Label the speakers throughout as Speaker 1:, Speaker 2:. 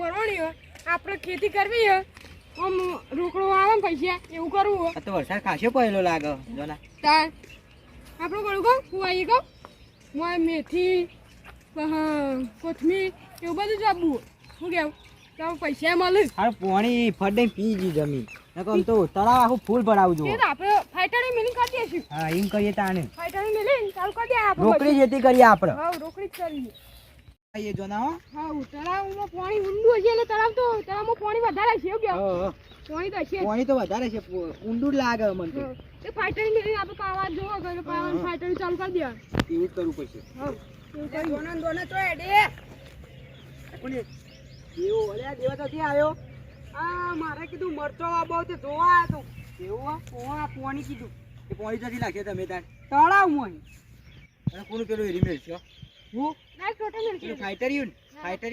Speaker 1: ભરવાની હોય આપણે ખેતી કરવી હોય આમ રોકડો આવે ને પૈસા એવું કરવું હોય.
Speaker 2: તો વરસાદ ખાસો પડેલો લાગે જોના.
Speaker 1: તાર આપણું કરું કહું? હું આવી કહું? હું મેથી કોથમીર એવું બધું જ આપવું શું કેવું? તો પૈસા મળે.
Speaker 2: હારું પોણી ફડે પી જી જમી નકર આમ તો તળાવ આખું ફૂલ ભરાવું
Speaker 1: જોઈએ આપણે ફાઈટરની મિલિંગ કરી દઈશું.
Speaker 2: હા એમ કરીએ તાને
Speaker 1: ફાઈટરની મિલિંગ ચાલુ કરી દે આપણે
Speaker 2: રોકડી જેતી કરીએ આપણે.
Speaker 1: હા રોકડી જ કરીએ.
Speaker 2: એ જોના હો.
Speaker 1: હા તળાવમાં પાણી ઊંડું હશે એટલે તળાવ તો તળાવમાં પાણી વધારે છે એવું કેવું
Speaker 2: હા, હા.
Speaker 1: પાણી તો છે
Speaker 2: પાણી તો વધારે છે ઊંડું લાગે મને તો.
Speaker 1: એ ફાઈટરની મિલિંગ આપણે પાવા જોવો કે પાવાની ફાઈટરની ચાલુ કરી દેવાનું
Speaker 2: એવું જ કરવું પડશે.
Speaker 1: હા તો એડે
Speaker 2: કોને? એવો ઓલે દેવા તો ક્યાં આવ્યો?
Speaker 1: આ મારે કીધું મરચો બહુ તે જોવા આવ્યો
Speaker 2: એવો
Speaker 1: તો આ પાણી કીધું.
Speaker 2: એ પોણી જતી લાગે તમે તાર?
Speaker 1: તળાવમાં.
Speaker 2: અને કોનું પેલું રીમેલ છે? હું? ફાઈટર યુન ફાઈટર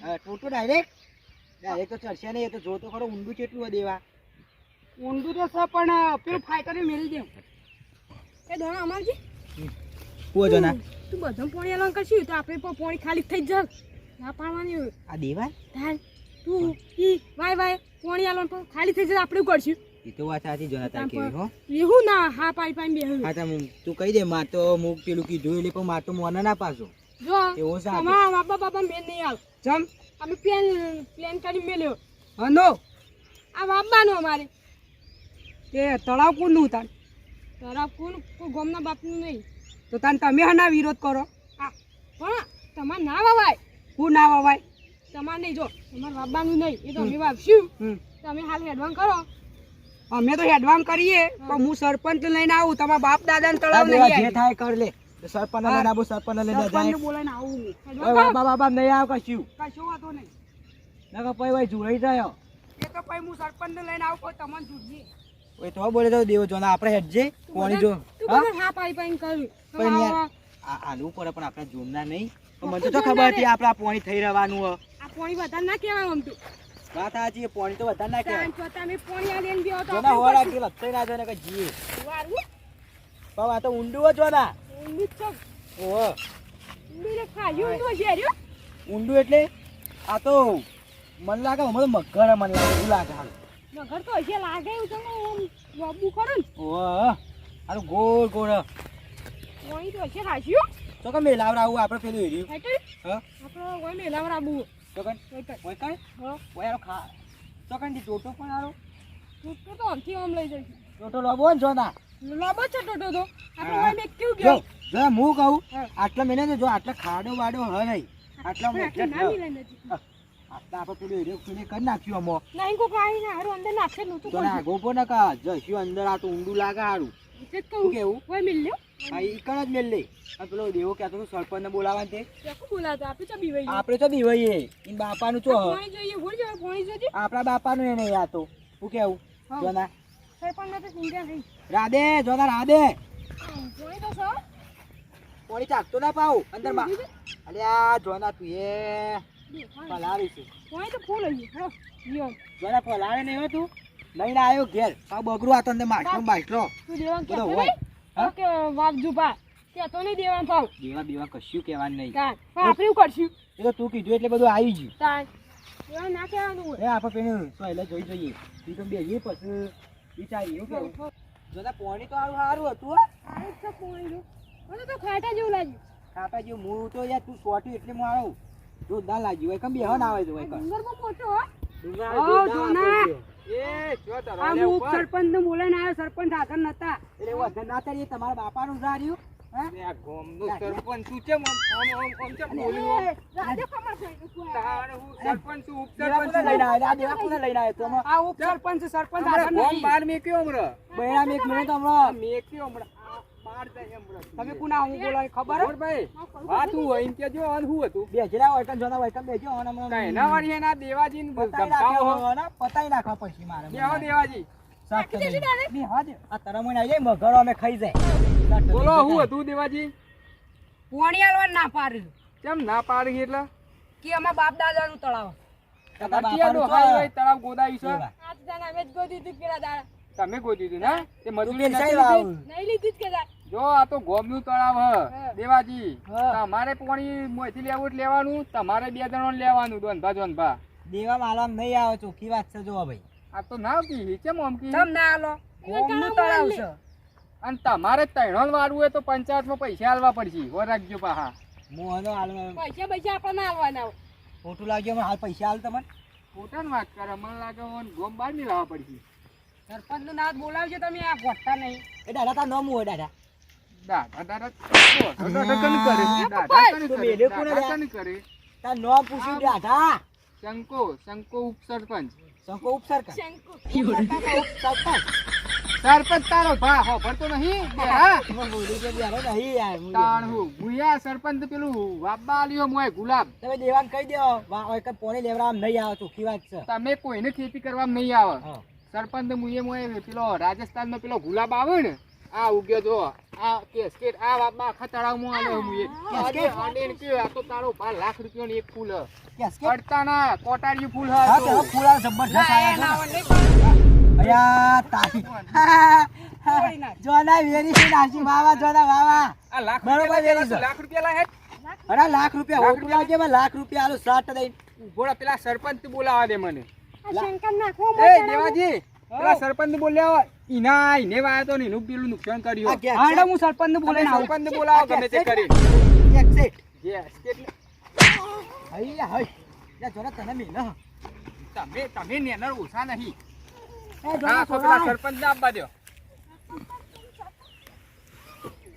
Speaker 2: હા. ટોટો ડાયરેક્ટ ડાયરેક્ટ તો ચડશે નહીં એ તો જો તો ખરો ઊંડું કેટલું હોય દેવા.
Speaker 1: તો છે પણ પેલું ફાઈટર મેળી દે એ દોણા અમારજી
Speaker 2: જોના
Speaker 1: તું બધા પોણી એલાન કરશું તો આપણે પણ પોણી ખાલી થઈ જ ના પાડવાની
Speaker 2: આ દેવા?
Speaker 1: તું ઈ વાય વાય પોણી પણ ખાલી થઈ જાય આપણે કરશું?
Speaker 2: એ તો વાત સાચી જોના તાર કેવી હો.
Speaker 1: એવું ના હા પાઈ પાઈ બે
Speaker 2: હા તમે તું કહી દે તો મુક પેલું કીધું એટલે પણ માર તો મોને ના પાછો.
Speaker 1: જો
Speaker 2: એવો સાચો
Speaker 1: તમારા બાપા બાપા મેં નહીં આવ.
Speaker 2: જમ
Speaker 1: અમે પ્લેન પ્લેન કરી મેલ્યો. હનો આ બાપાનો અમારે.
Speaker 3: એ તળાવ કોનું તાન
Speaker 1: તળાવ કોણ કોઈ ગમના બાપનું નહીં.
Speaker 3: તો તાન તમે હના વિરોધ કરો?
Speaker 1: આ પણ તમાર ના વાવાય.
Speaker 3: હું ના વાવાય?
Speaker 1: તમાર નહીં જો તમારા બાબાનું નહીં એ તો અમે વાપશું તમે હાલ એડવાન્સ કરો.
Speaker 3: અમે તો એડવાન્સ કરીએ પણ હું સરપંચ લઈને આવું તમારા બાપ દાદા તળાવ નહીં
Speaker 2: જે થાય કર લે. સરપંચ લઈને આવું સરપંચ લઈને જાય.
Speaker 3: સરપંચને આવું
Speaker 2: ઓય બાબા બાબા નહીં આવ કશું.
Speaker 3: કશું વાતો નહીં.
Speaker 2: નકર પછી ભાઈ જોઈ રહ્યો
Speaker 3: એ તો પછી હું સરપંચ લઈને આવું કોઈ તમને જોડજે
Speaker 2: ઓય તો બોલે તો દેવો જોના આપણે હેડજે. કોણી જો. હા?
Speaker 1: હા પાઈ પાઈ કર્યું
Speaker 2: પણ યાર આ આલવું પડે પણ આપણે જોમના નહીં. મને તો ખબર હતી આપણે પોણી થઈ રહેવાનું
Speaker 1: આ પોણી વધારે ના કહેવાય આમ તો.
Speaker 2: વાત સાચી પોણી તો વધારે ના કહેવાય
Speaker 1: સાંજ તમે પાણી આ લઈને બેહો તો
Speaker 2: જોના હોર આ ના જોને કે જીએ.
Speaker 1: વારું
Speaker 2: પણ આ તો ઊંડું જ જોના.
Speaker 1: ઊંડું જ છે.
Speaker 2: ઓહો.
Speaker 1: ઊંધું ને ખાયું ઊંધું હશે રહ્યું.
Speaker 2: ઊંડું એટલે આ તો મન લાગે મને મગર મને લાગે એવું લાગે હાલ.
Speaker 1: મગર તો હશે લાગે એવું તમને ઓમ વાબુ ખરું ને.
Speaker 2: ઓહો આ તો ગોળ ગોળ.
Speaker 1: પોણી તો હશે રાખ્યું.
Speaker 2: તો કે મેલાવરાવું આપણે પેલું
Speaker 1: હેર્યું.
Speaker 2: હા.
Speaker 1: આપણે ઓય મેલાવરા આબુ
Speaker 2: તો કન ઓય કણ આરો ખા દી ટોટો પણ આરો
Speaker 1: ટોટો તો આમથી આમ લઈ જઈશું
Speaker 2: ટોટો લોબો ને જોના
Speaker 1: લાંબો છે ટોટો તો. આપણે ઓય મેં કેવું ગયો?
Speaker 2: જો હું કહું આટલા મહિના જો આટલા ખાડો વાડો હ નહીં. આટલા મોટા
Speaker 1: ના મિલે નથી
Speaker 2: આટલા આપણે પેલું એર્યું પેલું કરી નાખ્યું અમો
Speaker 1: નહીં કો કાઈ ના હારું અંદર નાખે નહોતું
Speaker 2: તો ના આગો પર નકા જશું અંદર આ તો ઊંડું લાગે હારું.
Speaker 1: કહું.
Speaker 2: કેવું?
Speaker 1: ઓય મિલ લ્યો.
Speaker 2: આ ઈ જ મેલ લે. આ પેલો દેવો કહેતો હતો સરપંચને બોલાવવાનું તે
Speaker 1: બોલાતો આપણે તો
Speaker 2: આપણે તો બીવાઈએ. ઈન બાપાનું ચો હ.
Speaker 1: પાણી જોઈએ પાણી જોજે
Speaker 2: આપણા બાપાનું એ નહીં આ તો. શું કેવું?
Speaker 1: હા.
Speaker 2: જોના.
Speaker 1: સરપંચને તો નહીં.
Speaker 2: રાધે જોના રાધે.
Speaker 1: પાણી તો સર
Speaker 2: પાણી ચાકતો ના પાવ અંદરમાં અરે આ જોના તું એ.
Speaker 1: પાણી
Speaker 2: પલાવી છે.
Speaker 1: તો ફૂલ હજી હા
Speaker 2: જોના પલાવે નહીં હો તું? લઈને આવ્યો ઘેર. આ બગડું આ તને માછલો માછલો
Speaker 1: તું
Speaker 2: દેવા
Speaker 1: કે
Speaker 2: હોય.
Speaker 1: નહીં
Speaker 2: જુપા
Speaker 1: કે તો નહીં દેવા ભાવ
Speaker 2: દેવા બેવા કશું કહેવાનું નહીં.
Speaker 1: તાર આપણું કરશું?
Speaker 2: એ તો તું કીધું એટલે બધું આવી ગયું.
Speaker 1: દેવાન ના કહેવાનું હોય.
Speaker 2: એ આપણે પેલું તો એટલે જોઈ જોઈએ. તું તો બેહીએ પછી વિચારી એવું કેવું જોતા પાણી તો સારું સારું હતું હો.
Speaker 1: છે પાણી. મને તો ખાટા જેવું લાગ્યું.
Speaker 2: ખાતા જેવું. હું તો યાર તું સોટ્યું એટલે હું આવું. જોરદાર લાગ્યું હોય. કેમ બેહન આવે છે હોય કણ.
Speaker 1: ડુંગરમાં મોટો હો.
Speaker 2: ડુંગર
Speaker 3: ઓ,
Speaker 2: નું
Speaker 3: જોના.
Speaker 2: આપી દ્યો. એ જો તારો
Speaker 3: આ
Speaker 2: લે
Speaker 3: હું
Speaker 2: ઉપર.
Speaker 3: સરપંચને બોલાવીને આવ્યો સરપંચ હાજર નતા
Speaker 2: એટલે વધુ ના તારી તમારા બાપાનું ઝાડ્યું હે?
Speaker 1: એ, રાજો ખબર છે કે શું
Speaker 2: દેવા કોને લઈને આવ્યો? આ દેવા કોને લઈને આવ્યો? તો હમણાં
Speaker 3: આ ઉપસરપંચ સરપંચ હાજર નથી
Speaker 2: બૈરા મેં એક મિનિટ હમણાં.
Speaker 3: તમે કોના હું બોલાવી ખબર હે?
Speaker 2: બેસેલા હોય કણ જોના હોય કણ બેસજો. અને હમણાં પતાઈ નાખો હવે, ને? પતાઈ નાખો પછી મારે સાફ કરી દઈએ. બેહવા આ તરમણ આવી જાય મગરો અમે ખાઈ જાય
Speaker 4: બોલો હું હતું દેવાજી
Speaker 3: પોણી ના પાડ્યું
Speaker 4: કેમ ના પાડી એટલે
Speaker 3: કે અમારા બાપ દાદાનું તળાવ?
Speaker 4: હોય તળાવ ગોદાવી છે
Speaker 1: અમે જ હતી પેલા દાડા.
Speaker 4: તમે ગોદી દીધું ને તે મજૂરી નથી લીધી?
Speaker 1: નહીં લીધી જ કે.
Speaker 4: જો આ તો ગોમનું તળાવ હ. દેવાજી.
Speaker 2: હા.
Speaker 4: તમારે પાણી મોથી લેવું લેવાનું તમારે બે જણો લેવાનું દોનભા ધોનભા
Speaker 2: દેવા માલવા નહીં આવો ચોખ્ખી વાત છે જો ભાઈ.
Speaker 4: આ તો ના આવતી કેમ મોમકી.
Speaker 3: તમ ના આલો ગોમનું તળાવ છે.
Speaker 4: અને તમારે તૈણોલ વાળવું હોય તો પંચાયતમાં પૈસા આલવા પડશે. હો રાખજો પાહા.
Speaker 2: મોહનો આલવા
Speaker 1: પૈસા પૈસા આપણને ના આવવાના હોય.
Speaker 2: ખોટું લાગ્યો હાલ પૈસા હાલ તમને?
Speaker 4: પોતાની વાત કરે મને લાગે ગોમ બહારની લાવવા પડશે.
Speaker 3: સરપંચનું નાથ બોલાવજો તમે આ ગોઠતા નહીં.
Speaker 2: એ દાદા તાર નામ હોય દાદા?
Speaker 4: દાદા કરે
Speaker 2: તાર પૂછ્યું
Speaker 4: શંકો શંકો ઉપસરપંચ
Speaker 2: શંકો
Speaker 1: શંકુ.
Speaker 2: સરપંચ
Speaker 4: સરપંચ તારો ભા હોભળતો નહીં બેરા
Speaker 2: બોલી કે બેરો નહીં યાર હું
Speaker 4: સરપંચ પેલું વાબા આલ્યો મોય ગુલાબ
Speaker 2: તમે દેવાન કહી દો વા ઓય કે પોણી લેવડાવ નહીં આવે ચોખ્ખી વાત છે
Speaker 4: તમે કોઈને ખેતી કરવા નહીં આવે સરપંચ મોય પેલો રાજસ્થાનમાં પેલો ગુલાબ આવે ને આ ઉગ્યો જો આ કેસકેટ આ વાબા આખા તળાવમાં આલ્યો મુએ
Speaker 2: કેસકેટ?
Speaker 4: અરે અડેન કે આ તો તારો ભા લાખ રૂપિયાનું એક ફૂલ હ.
Speaker 2: કેસ કે
Speaker 4: અડતાના ફૂલ હ
Speaker 2: હા
Speaker 4: તો.
Speaker 2: પેલા જબરજસ્ત આયા છે અયા તારી જોના વેરી છે નાસી વાવા જોના વાવા.
Speaker 4: આ લાખ
Speaker 2: બરોબર
Speaker 4: રૂપિયા
Speaker 2: વેરી છે.
Speaker 4: લાખ રૂપિયા લાહે
Speaker 2: અરે લાખ રૂપિયા
Speaker 4: લાખ
Speaker 2: લાગે મેં લાખ રૂપિયા આલો સાત દઈ.
Speaker 4: ઉભોડા પેલા સરપંચ બોલાવા દે મને.
Speaker 1: શંકર નાખવો
Speaker 4: એ દેવાજી પેલા સરપંચ બોલ્યા હોય. ઇના ઇને વાયા તો નીનું પેલું નુકસાન કર્યું.
Speaker 3: હાડો હું સરપંચ બોલે
Speaker 4: સરપંચ બોલાવો ગમે તે કરી.
Speaker 2: એક્સેટ
Speaker 4: યસ કેટલે-
Speaker 2: હૈયા હઈ. યા જોના તને હ
Speaker 4: તમે તમે નેનર ઓછા નહીં.
Speaker 2: એ
Speaker 4: હા પેલા સરપંચ ને આપવા દો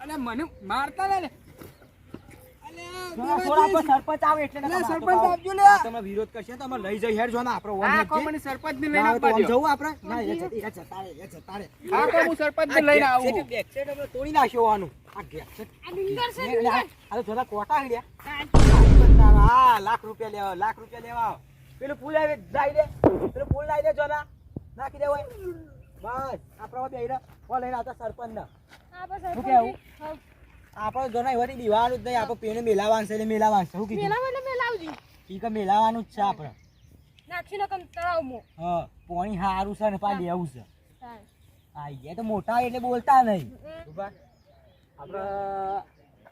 Speaker 4: અને મને મારતા ને લે.
Speaker 2: સરપંચ આવે એટલે
Speaker 4: સરપંચ આપજો લે.
Speaker 2: તમે વિરોધ કરશે તો અમે લઈ જઈ હેડ જોના આપણે ઓમ
Speaker 4: હા કો મને સરપંચ ને લઈને આપવા
Speaker 2: જવું આપણે? ના એ જતા જતા રે એ જતા રે
Speaker 4: હા તો હું સરપંચ ને લઈને આવું.
Speaker 2: બેક સાઈડ આપણે તોડી નાખ્યો આનું. આ બેક સાઈડ
Speaker 1: આ ડુંગર છે
Speaker 2: આ તો જોના કોટા હીડ્યા. હા. લાખ રૂપિયા લેવા લાખ રૂપિયા લેવા. આવો. પેલું પુલ આવે દે પેલું પુલ લાઈ દે જોના નાખી દે હોય બસ આપણો બે ઓ લઈને આવતા સરપંચ ના
Speaker 1: બસ સરપંચ. હા.
Speaker 2: જો નહીં એવાની દીવાનું જ નહીં આપણે પેને મેલાવાનું છે એટલે મેલાવાનું છે. શું કીધું?
Speaker 1: મેલાવો એટલે મેલાવજી.
Speaker 2: ઈ કે મેલાવાનું જ છે આપણે.
Speaker 1: નાખીને કમ તળાવમાં.
Speaker 2: હા પોણી હારું છે ને પા લેવું છે.
Speaker 1: હા.
Speaker 2: આઈ ગયા તો મોટા એટલે બોલતા નહીં.
Speaker 5: આપણે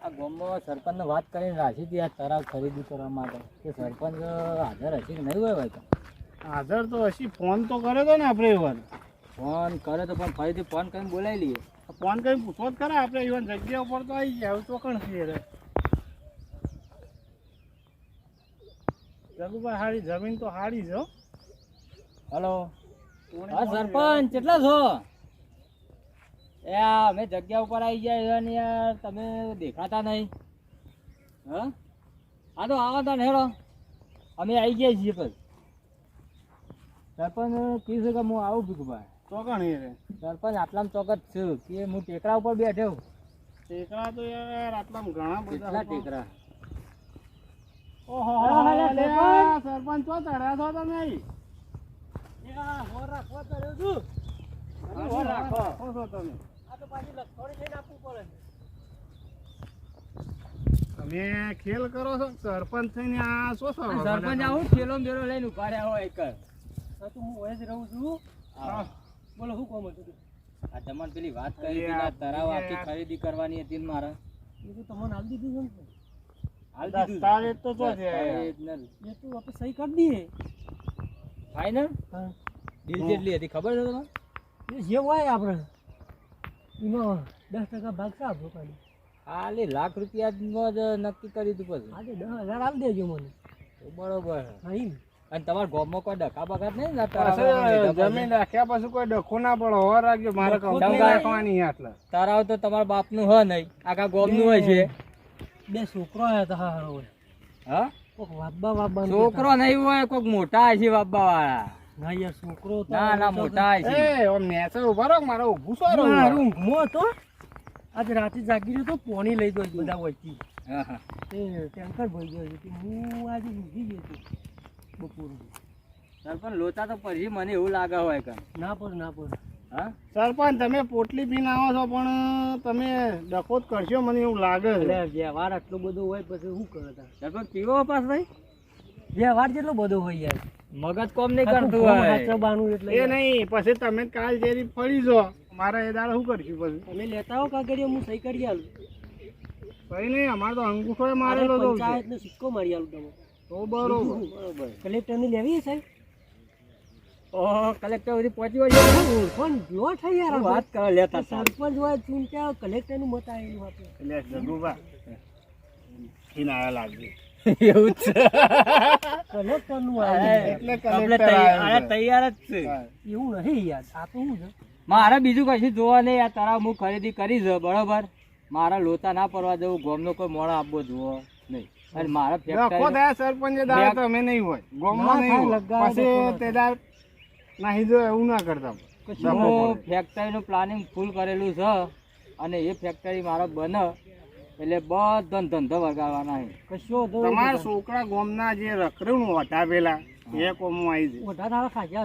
Speaker 5: આ ગામમાં સરપંચને વાત કરીને રાખી હતી આ તળાવ ખરીદી કરવા માટે. કે સરપંચ હાજર હશે કે નહીં હોય ભાઈ? તો
Speaker 6: હાજર તો હશે ફોન તો કર્યો તો ને આપણે વાર
Speaker 5: ફોન કરે તો પણ ફરીથી ફોન કરીને બોલાવી લઈએ.
Speaker 6: ફોન કરી પૂછો જ ખરા આપણે ઈવન જગ્યા ઉપર તો આવી ગયા હવે ચોકણ છીએ રે જગુભાઈ હારી જમીન તો હારી છે હો.
Speaker 5: હલો. હા સરપંચ કેટલા છો? એ અમે જગ્યા ઉપર આવી ગયા ને યાર તમે દેખાતા નહીં. હા? હા તો આવો તા હેડો અમે આવી ગયા છીએ પછી સરપંચ કીધું કે હું આવું ભીખભાઈ
Speaker 6: ચોકણ એ
Speaker 5: સરપંચ આટલામાં ચોકત છું કે હું ટેકરા ઉપર બેઠો
Speaker 6: ટેકરા તો યાર આટલામાં ઘણા બધા
Speaker 5: ટેકરા?
Speaker 6: ઓહો
Speaker 5: હા, હા,
Speaker 6: લે,
Speaker 5: સરપંચ.
Speaker 6: સરપંચ ચડ્યા છો તમે? ખેલ કરો છો સરપંચ થઈને આ શું
Speaker 5: સરપંચ આવું ખેલો બેલો લઈને ઉપાડ્યા હોય એક.
Speaker 2: હું જ રહું છું. બોલો શું કોમ હતું
Speaker 5: આ તમને પેલી વાત કરી હતી
Speaker 6: આ
Speaker 5: તરાવ આખી ખરીદી કરવાની હતી ને મારે?
Speaker 2: એ તો તમને આલ દીધું છે
Speaker 5: આલ દીધું
Speaker 6: તારે તો જો છે.
Speaker 2: એ તો આપણે સહી કરી દઈએ.
Speaker 5: ફાઈનલ
Speaker 2: હા.
Speaker 5: ડીલ કેટલી હતી ખબર છે તમને?
Speaker 2: જે હોય આપણે. એમાં દસ ટકા ભાગ છે આપણો ખાલી
Speaker 5: લાખ રૂપિયા જ નક્કી કરી દીધું પછી.
Speaker 2: આજે દસ હજાર આપી દેજો મને.
Speaker 5: તો બરોબર.
Speaker 2: હા
Speaker 5: અને તમારા ગોમમાં કોઈ ડખા બગાત નહીં ને
Speaker 6: જમીન રાખ્યા પછી કોઈ ડખો ના પડે. હો રાખજો મારે રાખવાની
Speaker 5: તરાવ તો તમારા બાપનું હોય નહીં. આખા ગોમનું હોય છે.
Speaker 2: બે છોકરો આવ્યા તો હા હોય.
Speaker 5: હા?
Speaker 2: કોક વાબા વાબા
Speaker 5: છોકરો નહીં હોય કોઈક મોટા છે વાબા વાળા
Speaker 2: ના યાર છોકરો તો
Speaker 5: ના ના મોટા છે.
Speaker 6: એ નેચર ઊભા રહો મારો ઊભું છો રહો
Speaker 2: મારું આજે રાતે જાગી રહ્યો તો પોણી લઈ દો બધા વચ્ચે.
Speaker 5: હા હા.
Speaker 2: તે ટેન્કર ભરી ગયો હું આજે ઊંઘી ગયો બપોરે.
Speaker 5: સરપંચ લોચા તો પછી મને એવું લાગે હોય કે.
Speaker 2: ના પર ના પર
Speaker 5: હા?
Speaker 6: સરપંચ તમે પોટલી પીને આવો છો પણ તમે ડખો જ કરશો મને એવું લાગે છે.
Speaker 2: વ્યવહાર આટલો બધો હોય પછી શું કરે
Speaker 5: સરપંચ પીવો પાસ ભાઈ?
Speaker 2: વ્યવહાર જેટલો બધો હોય યાર.
Speaker 5: મગજ કોમ નહીં કરતું હોય.
Speaker 2: એટલે
Speaker 6: એ નહીં પછી તમે કાલ જેરી ફરી જો મારા એ દાડે શું કરશું પછી?
Speaker 3: તમે લેતા હો કાગળિયો હું સહી કરી આલું.
Speaker 6: સહી નહીં અમારે તો અંગૂઠો એ મારેલો તો
Speaker 3: પંચાયતનો સિક્કો મારી આલું તમે
Speaker 6: તો બરોબર.
Speaker 3: બરોબર. કલેક્ટરની લેવી સાહેબ?
Speaker 5: ઓહો કલેક્ટર સુધી પહોંચી વળ્યો
Speaker 3: પણ જો થઈ યાર
Speaker 5: વાત કરો લેતા.
Speaker 3: સરપંચ હોય ચૂંટ્યા કલેક્ટરનું મત આવેલું
Speaker 6: એટલે
Speaker 5: એવું છે.
Speaker 3: કલેક્ટરનું
Speaker 6: એટલે કલેક્ટર
Speaker 5: તૈયાર જ છે.
Speaker 3: એવું નહીં યાર આ તો શું છે?
Speaker 5: મારે બીજું કશું જોવા નહીં આ તારા હું ખરીદી કરી છે બરોબર? મારા લોતા ના પડવા જવું ગોમનો કોઈ મોડા આપવો જોવો અને મારા
Speaker 6: લખો
Speaker 5: ફેક્ટરી
Speaker 6: થયા સરપંચ એ તમે નહીં હોય. ગોમમાં નહીં હોય. પછી તે દાડ નાહી જો એવું ના કરતા
Speaker 5: હું ફેક્ટરીનું પ્લાનિંગ ફૂલ કરેલું છે અને એ ફેક્ટરી મારો બને એટલે બધો ધંધો વગાડવાના છે.
Speaker 3: કશો
Speaker 6: તમારા છોકરા ગોમના જે રખડ્યું વટાવેલા પેલા એ કોમો આવી જાય.
Speaker 3: તારા છે?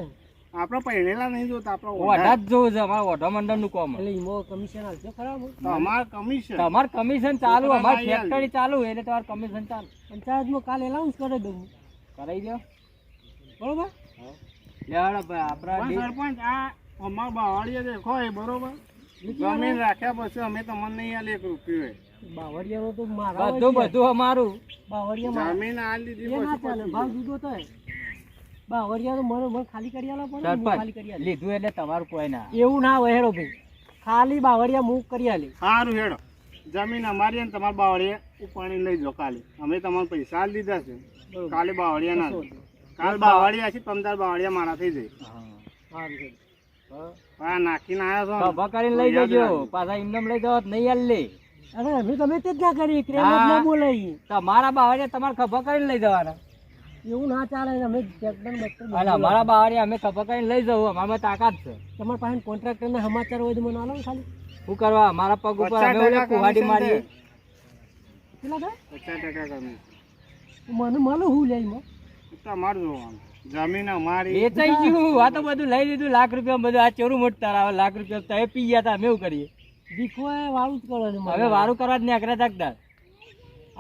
Speaker 6: આપણે પહેરેલા નહીં જોતા આપણે
Speaker 5: ઓઢા
Speaker 6: ઓઢા
Speaker 5: જ જોવું છે અમારા ઓઢા મંડળનું કોમ.
Speaker 3: એટલે ઈમો કમિશન આવશે ખરાબ
Speaker 6: તો અમાર કમિશન
Speaker 5: તમાર કમિશન ચાલુ અમારી
Speaker 6: ના.
Speaker 5: ફેક્ટરી ચાલુ એટલે તમારે કમિશન ચાલુ.
Speaker 3: પંચાયતમાં કાલ એલાઉન્સ કરી દઉં
Speaker 5: કરાવી દો
Speaker 3: બરોબર?
Speaker 5: લેવાડો ભાઈ આપણા
Speaker 6: પણ
Speaker 5: ડી-
Speaker 6: સરપંચ આ અમાર બાવળીએ દેખો એ બરોબર? જમીન રાખ્યા પછી અમે તમને નહીં આલે એક રૂપિયો
Speaker 3: બાવળિયાનો તો મારા
Speaker 5: બધું બધું અમારું.
Speaker 3: બાવળિયા
Speaker 6: જમીન આ લીધી
Speaker 3: ના ભાવ જુદો થાય. બાવળિયા તો મને મને ખાલી કરી આલા પડે ખાલી કરી
Speaker 5: સરપંચ લીધું એટલે તમારું કોઈ ના.
Speaker 3: એવું ના હોય હેડો ભાઈ. ખાલી બાવળિયા મૂક કરી આલી.
Speaker 6: સારું હેડો. જમીન અમારી અને તમારા બાવળીએ ઉપાડી લઈ જાઓ કાલે. અમે તમારે પૈસા આલી છે. કાલે બાવળિયા ના કાલ બાવળિયા છે પંદર બાવળિયા મારા થઈ જાય.
Speaker 3: સારું
Speaker 6: નાખીને આવ્યા છો
Speaker 5: ખભા કરીને લઈ જજો. પાછા ઇમદમ લઈ જાવ નહીં આલ. લે
Speaker 3: અરે અમે તમે તે જ ના કરી ક્રેમ ના બોલાવી
Speaker 5: તમારા બાવળિયા તમારે ખભા કરીને લઈ જવાના.
Speaker 3: એવું ના ચાલે અમે
Speaker 5: અને અમારા બાવળિયા અમે ખભા કરીને લઈ જવું અમારામાં તાકાત છે.
Speaker 3: તમારા પાસે કોન્ટ્રાક્ટર ના સમાચાર હોય તો મને આલો ખાલી.
Speaker 5: શું કરવા મારા પગ ઉપર અમે કુહાડી મારીએ.
Speaker 3: કેટલા થાય?
Speaker 6: પચાસ ટકા કમી
Speaker 3: મને મળે હું લે એમાં
Speaker 6: તમારું જોવાનું જમીન અમારી.
Speaker 5: વેચાઈ ગયું આ તો બધું લઈ લીધું લાખ રૂપિયા બધું આ ચોરું મોટ તારા લાખ રૂપિયા તમે પી ગયા તા અમે એવું કરીએ.
Speaker 3: દીખો એ વાળું જ કરો
Speaker 5: હવે વારું કરવા જ નહીં અકરા તાકતા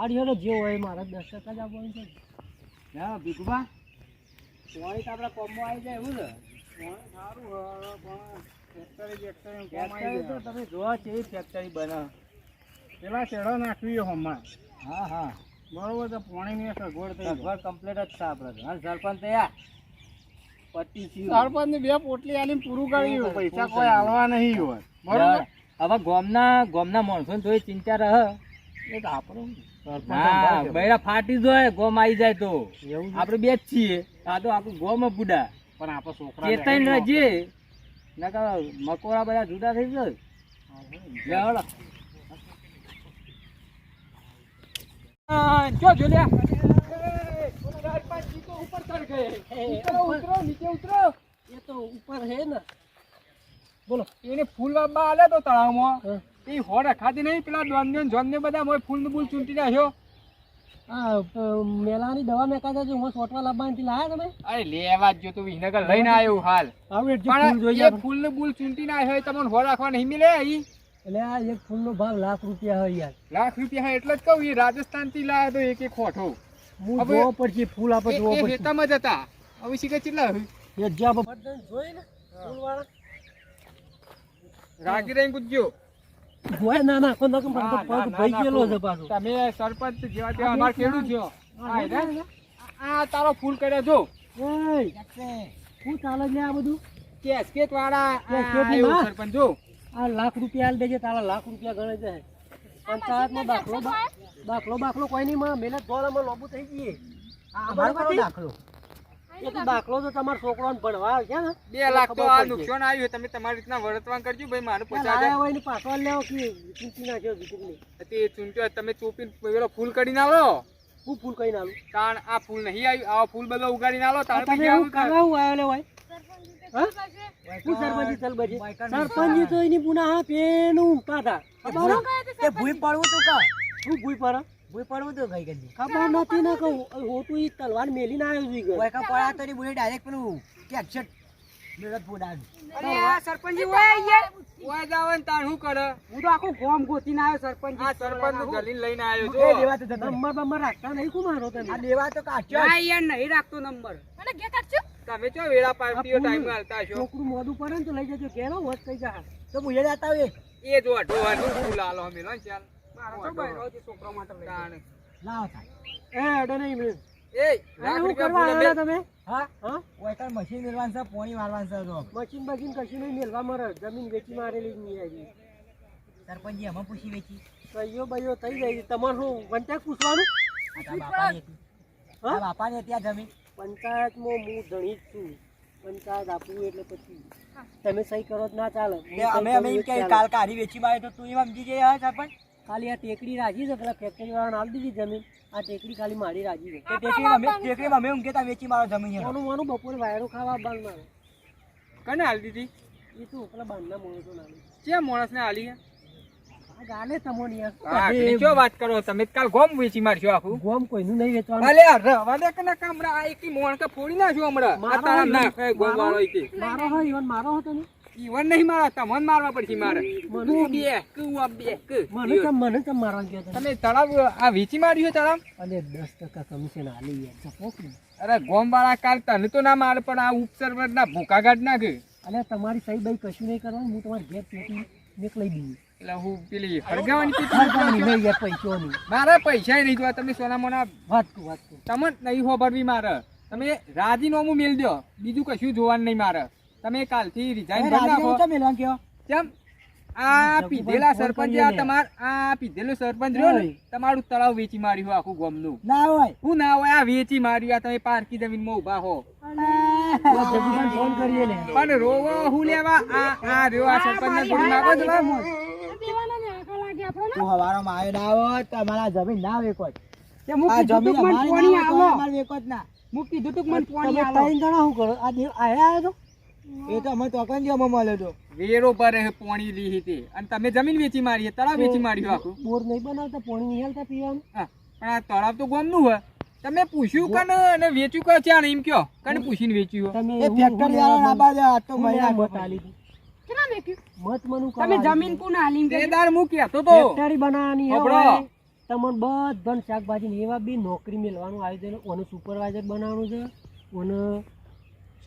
Speaker 3: આડિયો જે હોય મારા દસ ટકા જ આપવાનું છે.
Speaker 5: હા ભીખુભા પોણી તો આપણા કોમમાં આવી જાય એવું ને ફેક્ટરી તો તમે જોવા છે એ ફેક્ટરી બનાવ.
Speaker 6: પેલા શેડો નાખવી હમણાં.
Speaker 5: હા હા.
Speaker 6: બરોબર તો પોણીની સગવડ થઈ.
Speaker 5: સગવડ કમ્પ્લીટ જ છે આપણે હા સરપંચ તૈયાર? પતી થયું.
Speaker 6: સરપંચની બે પોટલી આલીને પૂરું કર્યું પૈસા કોઈ આલવા નહીં હોય. બરોબર?
Speaker 5: હવે ગોમના ગોમના માણસો થોડી ચિંતા રહે.
Speaker 3: એ તો આપણું
Speaker 5: હા બૈરા ફાટી જાય ગોમ આવી જાય તો. આપણે બે જ છીએ. આ તો આપણું ગોમ બુડા.
Speaker 6: પણ આપણે છોકરા
Speaker 5: ચેતન નકર મકોડા બધા જુદા થઈ જાય. લે હળો. હા, જો જો લે.
Speaker 3: એ તો ઉપર હે ને.
Speaker 4: બોલો. એને ફૂલ વાપવા આલે તો તળાવમાં. એ હોર રખાતી નહીં પેલા ડોનને ને જોનને બધા મોય ફૂલ બૂલ ચૂંટી નાખ્યો.
Speaker 3: હા મેલાની દવા મેકાતા છે હું સોટવા લાવવાની લાયા તમે?
Speaker 4: અરે લેવા જ જો તું વિનગર લઈને આવ્યો હાલ.
Speaker 3: આવું એટલે ફૂલ જોઈએ
Speaker 4: ફૂલનું બૂલ ચૂંટી નાખ્યો તમને હોર રાખવા નહીં મિલે અહીં
Speaker 3: એટલે આ એક ફૂલનો ભાવ લાખ રૂપિયા હોય યાર.
Speaker 4: લાખ રૂપિયા એટલે જ કહું એ રાજસ્થાનથી લાયા તો એક એક ખોટો.
Speaker 3: હું જોવો પડશે ફૂલ આપણે જોવો પડશે.
Speaker 4: હેતામાં જ હતા. હવે શીખે કેટલા હોય?
Speaker 3: એ જ્યાં જોઈ ને ફૂલવાળા.
Speaker 4: રાગી રહી ગુજ્જો
Speaker 3: જોય ના ના કોઈ નકમ પગ ભાઈ ગયેલો છે પાછો.
Speaker 4: તમે સરપંચ જેવા તેવા અમાર કેડું છો. આ તારો ફૂલ કર્યો જો.
Speaker 3: ઓય શું ચાલે છે આ બધું?
Speaker 4: વાળા આ
Speaker 3: ની
Speaker 4: એવું
Speaker 3: માં?
Speaker 4: સરપંચ જો.
Speaker 3: આ લાખ રૂપિયા આલ દેજે તારા લાખ રૂપિયા ગણે જાય પંચાયતમાં દાખલો દાખલો બાખલો કોઈ નહીં માં? મહેનત ધોળામાં લોબુ થઈ ગઈ. અમારો દાખલો એ તો દાખલો તો તમારા છોકરાને ભણવા આવે ને.
Speaker 4: બે લાખ તો આ નુકસાન આવ્યું તમે તમારી રીતના વર્તવાન કરજો ભાઈ મારું પચાસ
Speaker 3: હોય ને પાછો લેવો કે ચૂંટી નાખ્યો દીકરીને
Speaker 4: તે ચૂંટ્યો તમે ચોપીને પેલો ફૂલ કરી ના
Speaker 3: હું ફૂલ કઈ નાલું
Speaker 4: તાણ આ ફૂલ નહીં આવ્યું આ ફૂલ બધો ઉગાડી આવો તાણ પછી આવું
Speaker 3: કરવા આવ્યો લે ભાઈ સરપંચી તો એની પુના હા પેનું ઊંઘતા હતા.
Speaker 2: ભૂઈ પડવું તું કા?
Speaker 3: શું ભૂઈ પર
Speaker 2: ભૂઈ પડવું તો
Speaker 3: ખબર નથી ને કહું. હોતું ઈ તલવાર મેલીને આવ્યો છું.
Speaker 2: કોઈ કા તો ડાયરેક્ટ કે ફોડાનું
Speaker 4: ઓય જાવ ને તાણ શું કરે?
Speaker 3: હું તો આખો ગોમ ગોતીને આવ્યો સરપંચ.
Speaker 4: આ સરપંચનું જલીને લઈને આવ્યો
Speaker 2: એ
Speaker 4: છો.
Speaker 2: તો
Speaker 3: નંબર બંબર રાખતા નહીં કું મારો તમે?
Speaker 2: આ લેવા તો કાચો
Speaker 3: યાર નહીં રાખતો નંબર.
Speaker 4: તમે ચો વેળા પાર્ટીઓ ટાઈમ. હાલતા છો?
Speaker 3: છોકરું મોઢું પડે ને તો લઈ જજો. કેરો હો, હોશ થઈ જા.
Speaker 2: તો હોય
Speaker 4: એ જો અઢોવાનું ફૂલ આલો મેલો ચાલ.
Speaker 3: જમીન વેચી મારેલી નહીં આવી
Speaker 2: સરપંચજી અમે પૂછી વેચી.
Speaker 3: કહીયો બઈયો થઈ જાય છે. તમારે શું પંચાયત પૂછવાનું?
Speaker 2: આ તારા
Speaker 3: હા?
Speaker 2: આ બાપાની જમીન.
Speaker 3: પંચાયતમાં હું ધણી જ છું. પંચાયત આપવું એટલે પછી. તમે સહી કરો જ ના ચાલે.
Speaker 2: અમે અમે. કાલ કાઢી વેચી મારે તો તું એમ સમજી ગયા હા સરપંચ?
Speaker 3: ખાલી આ ટેકડી રાજી છે પેલા ફેક્ટરી વાળાને આપી દીધી જમીન. આ ટેકડી ખાલી મારી રાજી છે.
Speaker 2: તે ટેકરી અમે ઊંઘે તા વેચી મારો જમીન મારું
Speaker 3: મારું માનું બપોરે વાયરો ખાવા બાંધ મારે.
Speaker 4: કને હાલ દીધી?
Speaker 3: એ તો પેલા બાંધના મોણસો નાલી
Speaker 4: ક્યાં માણસ ને હાલી
Speaker 3: ગાલે તમોની
Speaker 4: વાત કરો? તમે કાલ ગોમ વેચી મારશો આખું.
Speaker 3: ગોમ કોઈનું નહીં વેચવાનું.
Speaker 4: અલે આ રવા દે કે ના કામરા આ એકી મોણ કે ફોડી નાખ્યો હમણાં. આ તારા ગોમ
Speaker 3: મારો-
Speaker 4: વાળો એકે.
Speaker 3: મારો હોય ઈવન મારો હતો ને?
Speaker 4: ઈવન નહીં મારા તમને મારવા પડશે મારે. તું બે કે હું આ બે કે
Speaker 3: મને તો મને તો મારવા કહો તમે?
Speaker 4: તળાવ આ વેચી માર્યું તળાવ?
Speaker 3: અને દસ ટકા કમિશન આલી યાર સપોક ને.
Speaker 4: અરે ગોમવાળા કાલ તને તો ના માર પણ આ ઉપસર્વર ના ભૂકા ગાઢ નાખે.
Speaker 3: અને તમારી સહી ભાઈ કશું નહીં કરવાનું હું તમારી ઘેર પેટી નીકળી દઈ
Speaker 4: એટલે હું પેલી હળગાવાની પીતી
Speaker 3: હળગાવાની નહીં યાર પૈસોની.
Speaker 4: મારા પૈસા નહીં જોવા તમે સોના મોના
Speaker 3: વાત વાત તું
Speaker 4: તમે નહીં હોભરવી મારે. તમે રાજીનામું મેલ દો બીજું કશું જોવાનું નહીં મારે. તમે કાલથી રિઝાઇન
Speaker 2: ભરી
Speaker 4: નાખો.
Speaker 2: કેમ મેલવાનું કયો?
Speaker 4: કેમ? આ પીધેલા સરપંચ આ તમાર આ પીધેલો સરપંચ રહ્યો ને તમારું તળાવ વેચી માર્યું આખું ગોમનું.
Speaker 2: ના હોય.
Speaker 4: હું ના હોય આ વેચી માર્યું આ તમે પારકી જમીનમાં ઊભા હો.
Speaker 3: જગુભાઈ ફોન કરીએ ને.
Speaker 4: પણ રોવો હું લેવા આ આ રહ્યો આ સરપંચ ને માગો છો
Speaker 1: દેવાના ને આખા
Speaker 2: તું હવારમાં આવ્યો ના હોય તમારા જમીન ના વેકો
Speaker 1: હું
Speaker 2: આ જમીન
Speaker 1: તું મને
Speaker 2: અમારી
Speaker 1: પોણી
Speaker 2: ના વેકો ના.
Speaker 1: હું કીધું મને પોણી
Speaker 3: તમે
Speaker 1: આલો.
Speaker 3: ત્રણ જણા શું કરો? આ દેવ આયા આવ્યો તો?
Speaker 2: એ તો અમે તો કન અમે મળ્યો તો.
Speaker 4: વેરો પર પોણી લીધી તે. અને તમે જમીન વેચી મારી તળાવ વેચી માર્યું આખું.
Speaker 3: બોર નહીં બનાવતા પાણી નહીં હાલતા પીવાનું?
Speaker 4: હા, પણ આ તળાવ તો ગામનું હોય તમે પૂછ્યું કને અને વેચ્યું કે છે એમ કયો કને પૂછીને વેચ્યું
Speaker 3: તમે
Speaker 2: એ ફેક્ટરી વાળા ના
Speaker 3: મત-
Speaker 2: આ તો મહિના
Speaker 3: મત આલી
Speaker 1: કેટલા મેક્યું
Speaker 3: મત મનું
Speaker 1: તમે જમીન કોને હાલી
Speaker 4: તે દાર હું તો.
Speaker 3: ફેક્ટરી બનાવવાની
Speaker 4: અબળો.
Speaker 3: તમને બધાને શાકભાજી ને એવા બી નોકરી મેળવાનું આયોજન છે સુપરવાઇઝર બનાવવાનું છે ઓને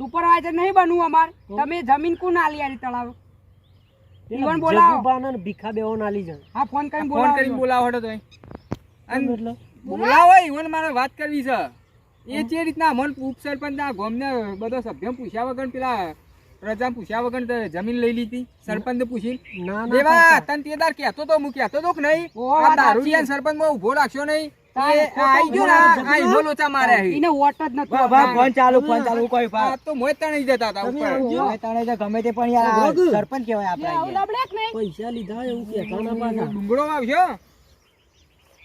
Speaker 1: સુપરવાઇઝર નહીં બનવું અમાર. તમે જમીન કોને હાલી આલી તળાવ? ઈવન બોલાવો.
Speaker 3: જગુબાના ભીખા બેવો નાલી જાય
Speaker 1: હા ફોન કરીને
Speaker 4: ફોન
Speaker 1: બોલાવો
Speaker 4: કરીને બોલાવો હટો તોય. અન બોલાવો ઈવન મારે વાત કરવી છે. એ જે રીતના મન ઉપસરપંચ ના ગોમને બધો સભ્ય પૂછ્યા વગર પેલા પ્રજા પૂછ્યા વગર જમીન લઈ લીધી. સરપંચ પૂછી
Speaker 3: ના તન
Speaker 4: દેવા
Speaker 3: કાકા.
Speaker 4: તને તે દાર કહેતો તો હું કહેતો તો કે નહીં. દારૂડિયા સરપંચમાં ઊભો રાખ્યો નહીં. મારે હતા.
Speaker 2: સરપંચ
Speaker 3: પૈસા લીધા એવું કહેતા ના
Speaker 4: ડુંગળો આવશો?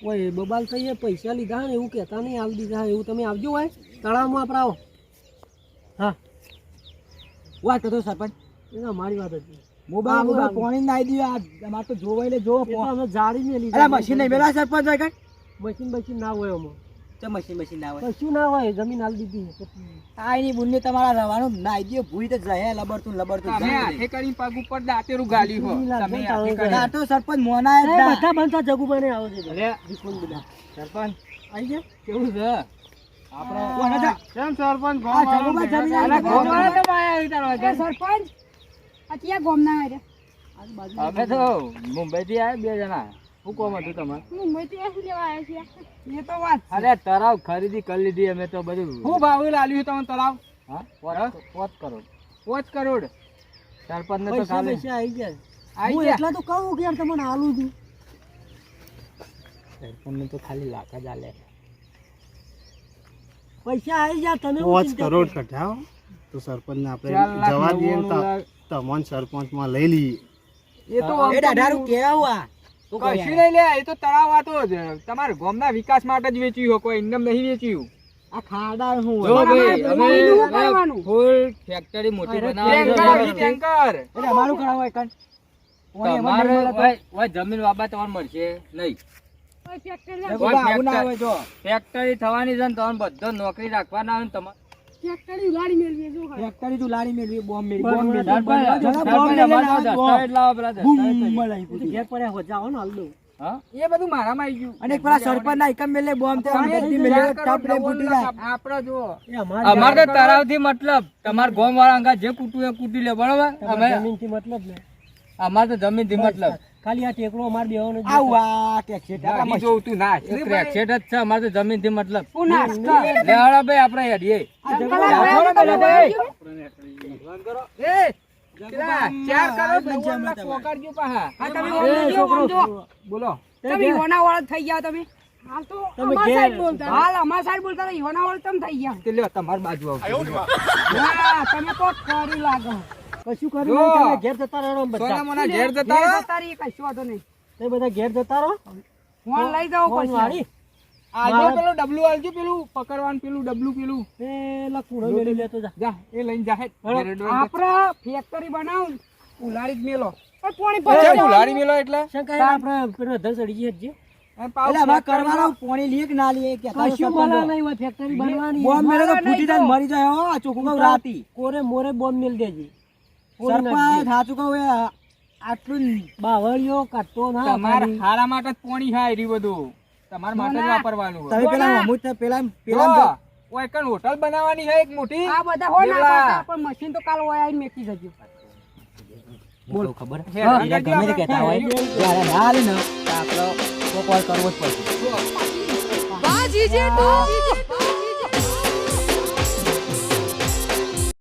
Speaker 3: ઓય બબાલ થઈએ પૈસા લીધા ને એવું કહેતા નહીં આવી દીધા એવું. તમે આવજો હોય તળાવમાં આપણે આવો. હા.
Speaker 2: વાત કરતો સરપંચ
Speaker 3: એ મારી વાત હતી
Speaker 2: મોબાઈલ મોબાઈલ. પોણી ના આવી દ્યો આ અમારે તો જોવા એટલે જોવો.
Speaker 3: જાળી મેલી
Speaker 2: અરે મશીન નહીં મેલા સરપંચ હોય કાંઈ?
Speaker 3: મશીન મશીન ના હોય એમાં
Speaker 2: તો મશીન મશીન ના હોય.
Speaker 3: કશું ના હોય જમીન આલી દીધી
Speaker 2: આ એની બુનને તમારા રવાનું ના આવી દ્યો ભૂઈ તો જાય લબડતું લબડતું
Speaker 4: તમે. હાથે કરીને પગ ઉપર દાંતેરું ગાલી હો. તમે
Speaker 3: ને
Speaker 4: હાથે
Speaker 3: તાળું
Speaker 4: કરીને.
Speaker 2: આ તો સરપંચ મોના.
Speaker 3: બધા બનતા આવો છે.
Speaker 4: અરે,
Speaker 3: વિકોન બધા.
Speaker 4: સરપંચ
Speaker 3: આવી ગયા?
Speaker 4: કેવું છે? આપણો
Speaker 6: કેમ સરપંચ.
Speaker 1: સરપંચ ગોમના આવ્યા
Speaker 5: તો મુંબઈ થી આવ્યા બે જણા. શું હતું તમારે?
Speaker 1: મુંબઈથી શું લેવા આવ્યા છે એ તો વાત
Speaker 5: અરે તરાવ ખરીદી કરી લીધી અમે તો બધું.
Speaker 4: શું ભાવ લાલ્યું તમે તળાવ
Speaker 5: હા? પોત પોત કરોડ
Speaker 4: પાંચ કરોડ.
Speaker 5: સરપંચ ને તો
Speaker 3: પૈસા આવી ગયા.
Speaker 4: આઈ ગયા?
Speaker 3: એટલા તો કહું કે યાર તમને આલું છું.
Speaker 5: સરપંચ ને તો ખાલી લાખ જ આલે.
Speaker 3: પૈસા આવી ગયા તમે
Speaker 6: પાંચ કરોડ કઢાવો તો સરપંચને આપણે જવા દઈએ તો તમને સરપંચમાં લઈ લઈએ.
Speaker 4: એ તો
Speaker 2: એ કેવું
Speaker 4: કશું? નહીં લે એ તો તળાવ આતો જ તમારા ગામના વિકાસ માટે જ વેચ્યું હોય કોઈ ઇન્કમ નહીં વેચ્યું
Speaker 2: આ ખાડા શું
Speaker 5: જો ભાઈ અમે
Speaker 1: પાણીનું
Speaker 5: અમે
Speaker 1: કરવાનું.
Speaker 5: ફૂલ ફેક્ટરી મોટી બનાવવાની
Speaker 4: ટેન્કર
Speaker 2: એટલે અમારું કરાવું હોય કાંઈ?
Speaker 5: તમારે
Speaker 2: નહીં મળે તો?
Speaker 5: ઓય- ઓય જમીન બાબત તમારે મળશે નહીં
Speaker 1: ફેક્ટરી
Speaker 5: થવાની છે ને તમારે બધો નોકરી રાખવાના આવે ને તમારે
Speaker 1: ફેક્ટરી ઉલાડી મેળવી જો.
Speaker 2: ફેક્ટરી તો લારી મેળવી, બોમ્બ મેળવી, બોમ્બ મેળવી. બોમ્બ મેળવી બૂમ
Speaker 3: તો
Speaker 2: પૂરી.
Speaker 3: ઘેર પર હો જાઓ ને હાલ દો
Speaker 5: હા?
Speaker 4: એ બધું મારામાં આવી ગયું.
Speaker 2: અને એક પેલા સરપંચ ના એકમ મેલે બોમ્બ તે
Speaker 4: તમે
Speaker 2: બધી મેલે ટપ ને ફૂટી જાય
Speaker 4: આપણો
Speaker 3: જો અમારે
Speaker 5: અમારે તો તળાવથી મતલબ તમાર ગોમ વાળા અંગા જે કૂટું એ કૂટી લે બરાબર? અમે
Speaker 3: જમીનથી મતલબ ને?
Speaker 5: અમારે તો જમીનથી મતલબ.
Speaker 3: ખાલી આ ટેકડો અમારે બેવાનો જ
Speaker 2: આવું આ ટેક્સી આપણા
Speaker 4: નાખી તું નાચ
Speaker 5: એ ક્રેકસેટ જ છે અમારે તો જમીનથી મતલબ.
Speaker 1: હું
Speaker 5: લે હળો ભાઈ આપણે હેડીએ
Speaker 4: ના. બોલો.
Speaker 1: તમે ઈહોના વાળા થઈ ગયા તમે. હાલ તો અમાર સાઈડ બોલતા હાલ અમાર સાઈડ બોલતા હતા, વાળા તમે થઈ ગયા.
Speaker 4: તે લ્યો તમારી બાજુ
Speaker 1: તમે તો ખરી લાગો.
Speaker 3: કશું કર્યું તમે ઘેર જતા રહો બધા.
Speaker 4: સોના ઘેર જતા રહો.
Speaker 1: જતા રહી, કશો વાંધો નહીં.
Speaker 3: તે બધા ઘેર જતા રહો.
Speaker 1: ફોન લઈ
Speaker 3: જાવ
Speaker 1: પછી.
Speaker 3: વાળી. આજે
Speaker 4: પેલું ડબલું આલજો પેલું પકડવાનું પેલું ડબલું પેલું.
Speaker 3: એ લકુડો મેળી લેતો જા.
Speaker 4: જા એ લઈને જા હે જા.
Speaker 1: આપણે ફેક્ટરી બનાવ. ઉલારી જ મેલો. પણ પોણી પછી
Speaker 4: ભુલાડી મેલો એટલે?
Speaker 3: શંકર આપણે પેલો ધર ચડી જઈએ મળે
Speaker 2: મેલે તો ફૂટી જાય મરી જાય ચોખ્ખું રાતી
Speaker 3: કોરે મોરે બોમ્બ મેળ દેજે.
Speaker 2: સરપંચ સાચું કહું આટલું
Speaker 3: બાવળીઓ કાઢતો ના
Speaker 4: તમારા હારા માટે જ પોણી હા એરી બધું. તમારા માટે જ વાપરવાનું.
Speaker 2: તમે પેલા અમુક તો પેલા પેલા
Speaker 4: ઓય કણ હોટલ બનાવવાની છે એક મોટી.
Speaker 1: આ બધા હોય ના પણ મશીન તો કાલ હોય આવીને મેકી જજો.
Speaker 2: બોલ. ખબર?
Speaker 4: હેડ, આગળ
Speaker 2: ગમે તે કહેતા હોય. જ્યારે ના હાલે આપણો કોક કરવો જ પડશે.
Speaker 4: જો.
Speaker 1: બાજી જેઠું